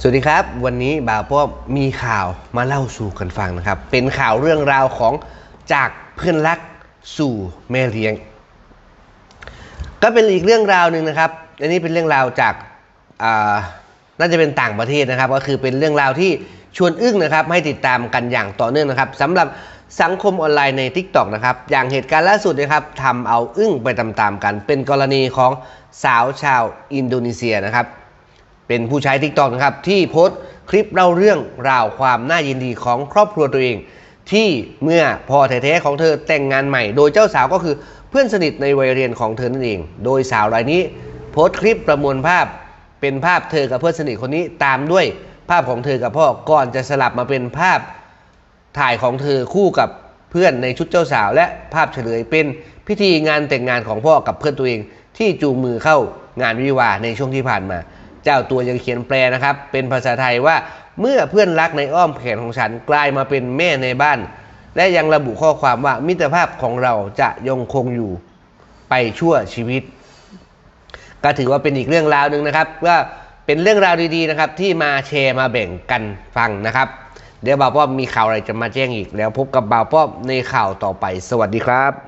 สวัสดีครับ วันนี้บ่าวป้อมีข่าวมาเล่าสู่กันฟังนะครับ เป็นข่าวเรื่องราวของจากเพื่อนรักสู่แม่เลี้ยง ก็เป็นอีกเรื่องราวหนึ่งนะครับ อันนี้เป็นเรื่องราวจากาน่าจะเป็นต่างประเทศนะครับ ก็คือเป็นเรื่องราวที่ชวนอึ้งนะครับ ให้ติดตามกันอย่างต่อเนื่องนะครับสำหรับสังคมออนไลน์ใน Tik t o อกนะครับ อย่างเหตุการณ์ล่าสุดนะครับทำเอาอึ้งไปตามๆกัน เป็นกรณีของสาวชาวอินโดนีเซียนะครับ เป็นผู้ใช้ Tik t o อกนะครับ ที่โพสต์คลิปเล่าเรื่องราวความน่ายินดีของครอบครัวตัวเอง ที่เมื่อพ่อแท้ๆของเธอแต่งงานใหม่ โดยเจ้าสาวก็คือเพื่อนสนิทในวัยเรียนของเธอนั่นเอง โดยสาวรายนี้ โพสต์คลิปประมวลภาพ เป็นภาพเธอกับเพื่อนสนิทคนนี้ตามด้วยภาพของเธอกับพ่อก่อนจะสลับมาเป็นภาพถ่ายของเธอคู่กับเพื่อนในชุดเจ้าสาว และภาพเฉลยเป็นพิธีงานแต่งงานของพ่อกับเพื่อนตัวเองที่จูงมือเข้างานวิวาในช่วงที่ผ่านมา เจ้าตัวยังเขียนแปลนะครับ เป็นภาษาไทยว่าเมื่อเพื่อนรักในอ้อมแขนของฉันกลายมาเป็นแม่ในบ้าน และยังระบุข้อความว่ามิตรภาพของเราจะยังคงอยู่ไปชั่วชีวิต ก็ถือว่าเป็นอีกเรื่องราวหนึ่งนะครับว่าเป็นเรื่องราวดีๆนะครับ ที่มาแชร์มาแบ่งกันฟังนะครับ เดี๋ยวบ่าวป้อมมีข่าวอะไรจะมาแจ้งอีกแล้วพบกับบ่าวป้อมในข่าวต่อไป สวัสดีครับ